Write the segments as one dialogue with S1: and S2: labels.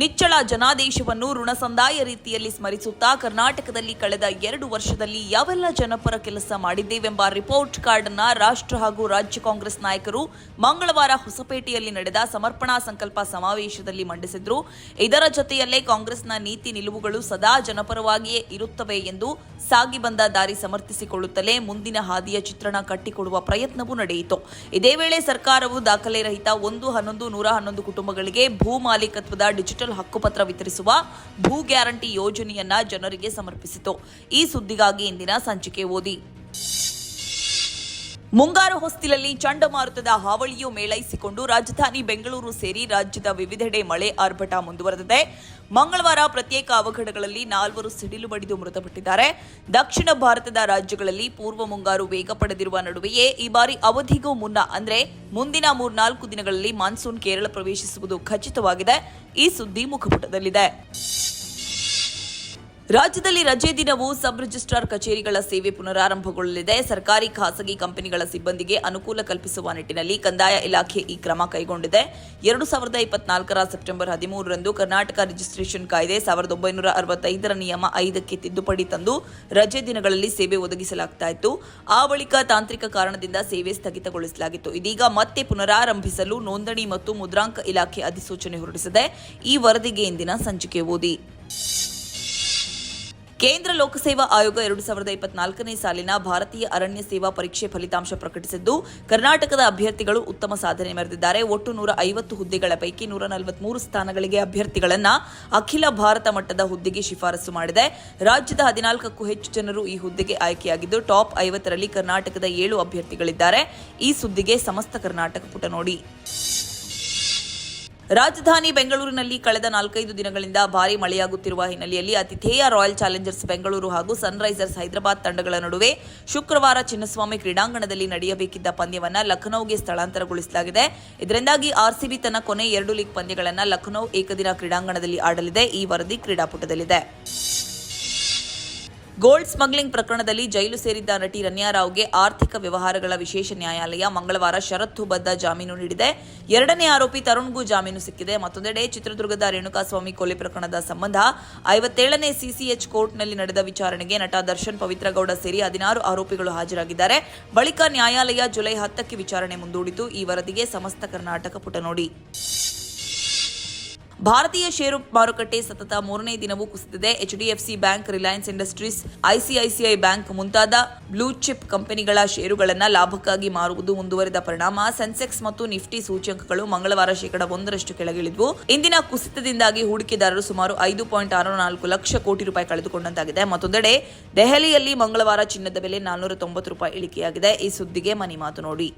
S1: ನಿಚ್ಚಳ ಜನಾದೇಶವನ್ನು ಋಣಸಂದಾಯ ರೀತಿಯಲ್ಲಿ ಸ್ಮರಿಸುತ್ತಾ ಕರ್ನಾಟಕದಲ್ಲಿ ಕಳೆದ ಎರಡು ವರ್ಷದಲ್ಲಿ ಯಾವೆಲ್ಲ ಜನಪರ ಕೆಲಸ ಮಾಡಿದ್ದೇವೆಂಬ ರಿಪೋರ್ಟ್ ಕಾರ್ಡ್ ಅನ್ನ ರಾಷ್ಟ್ರ ಹಾಗೂ ರಾಜ್ಯ ಕಾಂಗ್ರೆಸ್ ನಾಯಕರು ಮಂಗಳವಾರ ಹೊಸಪೇಟೆಯಲ್ಲಿ ನಡೆದ ಸಮರ್ಪಣಾ ಸಂಕಲ್ಪ ಸಮಾವೇಶದಲ್ಲಿ ಮಂಡಿಸಿದ್ರು. ಇದರ ಜೊತೆಯಲ್ಲೇ ಕಾಂಗ್ರೆಸ್ನ ನೀತಿ ನಿಲುವುಗಳು ಸದಾ ಜನಪರವಾಗಿಯೇ ಇರುತ್ತವೆ ಎಂದು ಸಾಗಿ ಬಂದ ದಾರಿ ಸಮರ್ಥಿಸಿಕೊಳ್ಳುತ್ತಲೇ ಮುಂದಿನ ಹಾದಿಯ ಚಿತ್ರಣ ಕಟ್ಟಿಕೊಡುವ ಪ್ರಯತ್ನವೂ ನಡೆಯಿತು. ಇದೇ ವೇಳೆ ಸರ್ಕಾರವು ದಾಖಲೆ ರಹಿತ ಒಂದು ಹನ್ನೊಂದು ನೂರ ಹನ್ನೊಂದು ಕುಟುಂಬಗಳಿಗೆ ಭೂ ಮಾಲೀಕತ್ವದ ಡಿಜಿಟಲ್ ಹಕ್ಕುಪತ್ರ ವಿತರಿಸುವ ಭೂ ಗ್ಯಾರಂಟಿ ಯೋಜನೆಯನ್ನ ಜನರಿಗೆ ಸಮರ್ಪಿಸಿತು. ಈ ಸುದ್ದಿಗಾಗಿ ಇಂದಿನ ಸಂಚಿಕೆ ಓದಿ. ಮುಂಗಾರು ಹೊಸ್ತಿಲಲ್ಲಿ ಚಂಡಮಾರುತದ ಹಾವಳಿಯು ಮೇಳೈಸಿಕೊಂಡು ರಾಜಧಾನಿ ಬೆಂಗಳೂರು ಸೇರಿ ರಾಜ್ಯದ ವಿವಿಧೆಡೆ ಮಳೆ ಆರ್ಭಟ ಮುಂದುವರೆದಿದೆ. ಮಂಗಳವಾರ ಪ್ರತ್ಯೇಕ ಅವಘಡಗಳಲ್ಲಿ ನಾಲ್ವರು ಸಿಡಿಲು ಬಡಿದು ಮೃತಪಟ್ಟಿದ್ದಾರೆ. ದಕ್ಷಿಣ ಭಾರತದ ರಾಜ್ಯಗಳಲ್ಲಿ ಪೂರ್ವ ಮುಂಗಾರು ವೇಗ ಪಡೆದಿರುವ ನಡುವೆಯೇ ಈ ಬಾರಿ ಅವಧಿಗೂ ಮುನ್ನ, ಅಂದ್ರೆ ಮುಂದಿನ ಮೂರ್ನಾಲ್ಕು ದಿನಗಳಲ್ಲಿ ಮಾನ್ಸೂನ್ ಕೇರಳ ಪ್ರವೇಶಿಸುವುದು ಖಚಿತವಾಗಿದೆ. ಈ ಸುದ್ದಿ ಮುಖಪುಟದಲ್ಲಿದೆ. ರಾಜ್ಯದಲ್ಲಿ ರಜೆ ದಿನವೂ ಸಬ್ ರಿಜಿಸ್ಟ್ರಾರ್ ಕಚೇರಿಗಳ ಸೇವೆ ಪುನರಾರಂಭಗೊಳ್ಳಲಿದೆ. ಸರ್ಕಾರಿ, ಖಾಸಗಿ ಕಂಪನಿಗಳ ಸಿಬ್ಬಂದಿಗೆ ಅನುಕೂಲ ಕಲ್ಪಿಸುವ ನಿಟ್ಟಿನಲ್ಲಿ ಕಂದಾಯ ಇಲಾಖೆ ಈ ಕ್ರಮ ಕೈಗೊಂಡಿದೆ. ಎರಡು ಸಾವಿರದ ಇಪ್ಪತ್ನಾಲ್ಕರ ಸೆಪ್ಟೆಂಬರ್ ಹದಿಮೂರರಂದು ಕರ್ನಾಟಕ ರಿಜಿಸ್ಟ್ರೇಷನ್ ಕಾಯ್ದೆ ಸಾವಿರದ ಒಂಬೈನೂರ ಅರವತ್ತೈದರ ನಿಯಮ ಐದಕ್ಕೆ ತಿದ್ದುಪಡಿ ತಂದು ರಜೆ ದಿನಗಳಲ್ಲಿ ಸೇವೆ ಒದಗಿಸಲಾಗ್ತಾ ಇತ್ತು. ಆ ಬಳಿಕ ತಾಂತ್ರಿಕ ಕಾರಣದಿಂದ ಸೇವೆ ಸ್ಥಗಿತಗೊಳಿಸಲಾಗಿತ್ತು. ಇದೀಗ ಮತ್ತೆ ಪುನರಾರಂಭಿಸಲು ನೋಂದಣಿ ಮತ್ತು ಮುದ್ರಾಂಕ ಇಲಾಖೆ ಅಧಿಸೂಚನೆ ಹೊರಡಿಸಿದೆ. ಈ ವರದಿಗೆ ಇಂದಿನ ಸಂಚಿಕೆ ಓದಿ. ಕೇಂದ್ರ ಲೋಕಸೇವಾ ಆಯೋಗ ಎರಡು ಸಾವಿರದ ಇಪ್ಪತ್ನಾಲ್ಕನೇ ಸಾಲಿನ ಭಾರತೀಯ ಅರಣ್ಯ ಸೇವಾ ಪರೀಕ್ಷೆ ಫಲಿತಾಂಶ ಪ್ರಕಟಿಸಿದ್ದು, ಕರ್ನಾಟಕದ ಅಭ್ಯರ್ಥಿಗಳು ಉತ್ತಮ ಸಾಧನೆ ಮೆರೆದಿದ್ದಾರೆ. ಒಟ್ಟು ನೂರ ಐವತ್ತು ಹುದ್ದೆಗಳ ಪೈಕಿ ನೂರ ನಲವತ್ಮೂರು ಸ್ಥಾನಗಳಿಗೆ ಅಭ್ಯರ್ಥಿಗಳನ್ನು ಅಖಿಲ ಭಾರತ ಮಟ್ಟದ ಹುದ್ದೆಗೆ ಶಿಫಾರಸು ಮಾಡಿದೆ. ರಾಜ್ಯದ ಹದಿನಾಲ್ಕಕ್ಕೂ ಹೆಚ್ಚು ಜನರು ಈ ಹುದ್ದೆಗೆ ಆಯ್ಕೆಯಾಗಿದ್ದು, ಟಾಪ್ ಐವತ್ತರಲ್ಲಿ ಕರ್ನಾಟಕದ ಏಳು ಅಭ್ಯರ್ಥಿಗಳಿದ್ದಾರೆ. ಈ ಸುದ್ದಿಗೆ ಸಮಸ್ತ ಕರ್ನಾಟಕ ಪುಟ ನೋಡಿ. ರಾಜಧಾನಿ ಬೆಂಗಳೂರಿನಲ್ಲಿ ಕಳೆದ ನಾಲ್ಕೈದು ದಿನಗಳಿಂದ ಭಾರೀ ಮಳೆಯಾಗುತ್ತಿರುವ ಹಿನ್ನೆಲೆಯಲ್ಲಿ ಅತಿಥೇಯ ರಾಯಲ್ ಚಾಲೆಂಜರ್ಸ್ ಬೆಂಗಳೂರು ಹಾಗೂ ಸನ್ರೈಸರ್ಸ್ ಹೈದರಾಬಾದ್ ತಂಡಗಳ ನಡುವೆ ಶುಕ್ರವಾರ ಚಿನ್ನಸ್ವಾಮಿ ಕ್ರೀಡಾಂಗಣದಲ್ಲಿ ನಡೆಯಬೇಕಿದ್ದ ಪಂದ್ಯವನ್ನು ಲಖನೌಗೆ ಸ್ಥಳಾಂತರಗೊಳಿಸಲಾಗಿದೆ. ಇದರಿಂದಾಗಿ ಆರ್ಸಿಬಿ ತನ್ನ ಕೊನೆ ಎರಡು ಲೀಗ್ ಪಂದ್ಯಗಳನ್ನು ಲಖನೌ ಏಕದಿನ ಕ್ರೀಡಾಂಗಣದಲ್ಲಿ ಆಡಲಿದೆ. ಈ ವರದಿ ಕ್ರೀಡಾಪುಟದಲ್ಲಿದೆ. ಗೋಲ್ಡ್ ಸ್ಮಗ್ಲಿಂಗ್ ಪ್ರಕರಣದಲ್ಲಿ ಜೈಲು ಸೇರಿದ್ದ ನಟಿ ರನ್ಯಾರಾವ್ಗೆ ಆರ್ಥಿಕ ವ್ಯವಹಾರಗಳ ವಿಶೇಷ ನ್ಯಾಯಾಲಯ ಮಂಗಳವಾರ ಷರತ್ತುಬದ್ಧ ಜಾಮೀನು ನೀಡಿದೆ. ಎರಡನೇ ಆರೋಪಿ ತರುಣ್ಗೂ ಜಾಮೀನು ಸಿಕ್ಕಿದೆ. ಮತ್ತೊಂದೆಡೆ ಚಿತ್ರದುರ್ಗದ ರೇಣುಕಾಸ್ವಾಮಿ ಕೊಲೆ ಪ್ರಕರಣದ ಸಂಬಂಧ ಐವತ್ತೇಳನೇ ಸಿಸಿಎಚ್ ಕೋರ್ಟ್ನಲ್ಲಿ ನಡೆದ ವಿಚಾರಣೆಗೆ ನಟ ದರ್ಶನ್ ಪವಿತ್ರಗೌಡ ಸೇರಿ ಹದಿನಾರು ಆರೋಪಿಗಳು ಹಾಜರಾಗಿದ್ದಾರೆ. ಬಳಿಕ ನ್ಯಾಯಾಲಯ ಜುಲೈ ಹತ್ತಕ್ಕೆ ವಿಚಾರಣೆ ಮುಂದೂಡಿತು. ಈ ವರದಿಗೆ ಸಮಸ್ತ ಕರ್ನಾಟಕ ಪುಟ ನೋಡಿ. ಭಾರತೀಯ ಷೇರು ಮಾರುಕಟ್ಟೆ ಸತತ ಮೂರನೇ ದಿನವೂ ಕುಸಿದಿದೆ. HDFC bank, Reliance Industries, ICICI bank ಮುಂತಾದ ಬ್ಲೂ ಚಿಪ್ ಕಂಪನಿಗಳ ಷೇರುಗಳನ್ನು ಲಾಭಕ್ಕಾಗಿ ಮಾರುವುದು ಮುಂದುವರೆದ ಪರಿಣಾಮ. ಸೆನ್ಸೆಕ್ಸ್ ಮತ್ತು ನಿಫ್ಟಿ ಸೂಚ್ಯಂಕಗಳು ಮಂಗಳವಾರ ಶೇಕಡ ಒಂದರಷ್ಟು ಕೆಳಗಿಳಿದ್ವು. ಇಂದಿನ ಕುಸಿತದಿಂದಾಗಿ ಹೂಡಿಕೆದಾರರು ಸುಮಾರು ಐದು ಪಾಯಿಂಟ್ ಆರು ನಾಲ್ಕು ಲಕ್ಷ ಕೋಟಿ ರೂಪಾಯಿ ಕಳೆದುಕೊಂಡಂತಾಗಿದೆ. ಮತ್ತೊಂದೆಡೆ, ದೆಹಲಿಯಲ್ಲಿ ಮಂಗಳವಾರ ಚಿನ್ನದ ಬೆಲೆ ನಾನ್ನೂರ ತೊಂಬತ್ತು ರೂಪಾಯಿ ಇಳಿಕೆಯಾಗಿದೆ. ಈ ಸುದ್ದಿಗೆ ಮನಿ ಮಾತು ನೋಡಿ.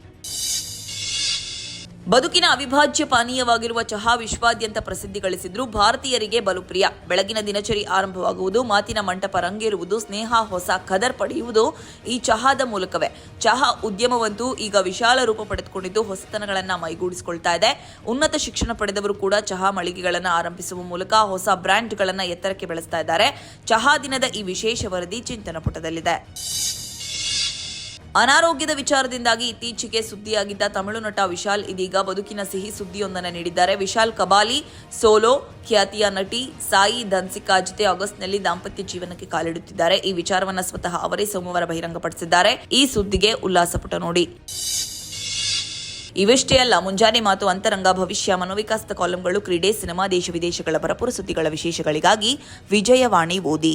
S1: ಬದುಕಿನ ಅವಿಭಾಜ್ಯ ಪಾನೀಯವಾಗಿರುವ ಚಹಾ ವಿಶ್ವಾದ್ಯಂತ ಪ್ರಸಿದ್ಧಿ ಗಳಿಸಿದ್ರು ಭಾರತೀಯರಿಗೆ ಬಲು ಪ್ರಿಯ ಬೆಳಗಿನ ದಿನಚರಿ ಆರಂಭವಾಗುವುದು, ಮಾತಿನ ಮಂಟಪ ರಂಗೇರುವುದು, ಸ್ನೇಹ ಹೊಸ ಕದರ್ ಪಡೆಯುವುದು ಈ ಚಹಾದ ಮೂಲಕವೇ. ಚಹಾ ಉದ್ಯಮವಂತೂ ಈಗ ವಿಶಾಲ ರೂಪ ಪಡೆದುಕೊಂಡಿದ್ದು ಹೊಸತನಗಳನ್ನು ಮೈಗೂಡಿಸಿಕೊಳ್ತಾ ಇದೆ. ಉನ್ನತ ಶಿಕ್ಷಣ ಪಡೆದವರು ಕೂಡ ಚಹಾ ಮಳಿಗೆಗಳನ್ನು ಆರಂಭಿಸುವ ಮೂಲಕ ಹೊಸ ಬ್ರ್ಯಾಂಡ್ಗಳನ್ನು ಎತ್ತರಕ್ಕೆ ಬೆಳೆಸ್ತಾ ಇದ್ದಾರೆ. ಚಹಾ ದಿನದ ಈ ವಿಶೇಷ ವರದಿ ಚಿಂತನ ಪುಟದಲ್ಲಿದೆ. ಅನಾರೋಗ್ಯದ ವಿಚಾರದಿಂದಾಗಿ ಇತ್ತೀಚೆಗೆ ಸುದ್ದಿಯಾಗಿದ್ದ ತಮಿಳು ನಟ ವಿಶಾಲ್ ಇದೀಗ ಬದುಕಿನ ಸಿಹಿ ಸುದ್ದಿಯೊಂದನ್ನು ನೀಡಿದ್ದಾರೆ. ವಿಶಾಲ್ ಕಬಾಲಿ, ಸೋಲೋ, ಖ್ಯಾತಿಯ ನಟಿ ಸಾಯಿ ಧನ್ಸಿಕಾ ಜೊತೆ ಆಗಸ್ಟ್ನಲ್ಲಿ ದಾಂಪತ್ಯ ಜೀವನಕ್ಕೆ ಕಾಲಿಡುತ್ತಿದ್ದಾರೆ. ಈ ವಿಚಾರವನ್ನು ಸ್ವತಃ ಅವರೇ ಸೋಮವಾರ ಬಹಿರಂಗಪಡಿಸಿದ್ದಾರೆ. ಈ ಸುದ್ದಿಗೆ ಉಲ್ಲಾಸ ಪುಟ ನೋಡಿ. ಇವಿಷ್ಟೇ ಅಲ್ಲ, ಮುಂಜಾನೆ ಮಾತು ಅಂತರಂಗ, ಭವಿಷ್ಯ, ಮನೋವಿಕಾಸದ ಕಾಲಂಗಳು, ಕ್ರೀಡೆ, ಸಿನಿಮಾ, ದೇಶ ವಿದೇಶಗಳ ಭರಪೂರ ಸುದ್ದಿಗಳ ವಿಶೇಷಗಳಿಗಾಗಿ ವಿಜಯವಾಣಿ ಓದಿ.